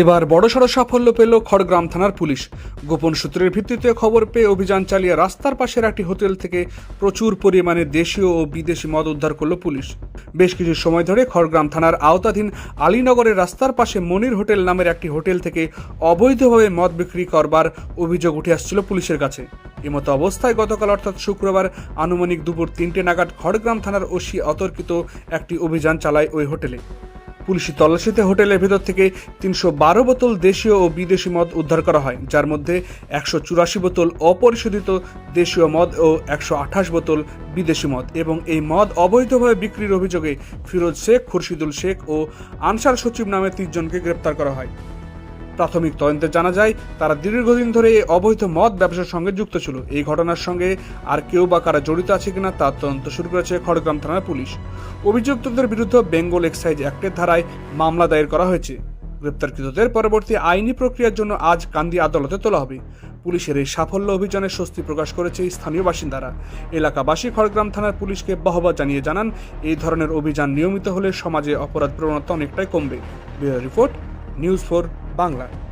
এবার বড়সড় সাফল্য পেল খড়গ্রাম থানার পুলিশ। গোপন সূত্রের ভিত্তিতে খবর পেয়ে অভিযান চালিয়ে রাস্তার পাশের একটি হোটেল থেকে প্রচুর পরিমাণে দেশীয় ও বিদেশি মদ উদ্ধার করল পুলিশ। বেশ কিছু সময় ধরে খড়গ্রাম থানার আওতাধীন আলীনগরের রাস্তার পাশে মনির হোটেল নামের একটি হোটেল থেকে অবৈধভাবে মদ বিক্রি করবার অভিযোগ উঠে আসছিল পুলিশের কাছে। এমতো অবস্থায় গতকাল অর্থাৎ শুক্রবার আনুমানিক দুপুর তিনটে নাগাদ খড়গ্রাম থানার ওসি অতর্কিত একটি অভিযান চালায় ওই হোটেলে। পুলিশি তল্লাশিতে হোটেলের ভেতর থেকে তিনশো বারো বোতল দেশীয় ও বিদেশি মদ উদ্ধার করা হয়, যার মধ্যে একশো চুরাশি বোতল অপরিশোধিত দেশীয় মদ ও একশো আঠাশ বোতল বিদেশি মদ এবং এই মদ অবৈধভাবে বিক্রির অভিযোগে ফিরোজ শেখ, খুরশিদুল শেখ ও আনসার সচিব নামে তিনজনকে গ্রেপ্তার করা হয়। প্রাথমিক তদন্তে জানা যায়, তারা দীর্ঘদিন ধরে এই অবৈধ মদ ব্যবসার সঙ্গে যুক্ত ছিল। এই ঘটনার সঙ্গে আর কেউ বা কারা জড়িত আছে কিনা তার তদন্ত শুরু করেছে খড়গ্রাম থানার পুলিশ। অভিযুক্তদের বিরুদ্ধে বেঙ্গল এক্সাইজ অ্যাক্টের ধারায় মামলা দায়ের করা হয়েছে। গ্রেপ্তারকৃতদের পরবর্তী আইনি প্রক্রিয়ার জন্য আজ কান্দি আদালতে তোলা হবে। পুলিশের এই সাফল্য অভিযানে স্বস্তি প্রকাশ করেছে স্থানীয় বাসিন্দারা। এলাকাবাসী খড়গ্রাম থানার পুলিশকে বাহবা জানিয়ে জানান, এই ধরনের অভিযান নিয়মিত হলে সমাজে অপরাধ প্রবণতা অনেকটাই কমবে। Bureau report, news four 棒了。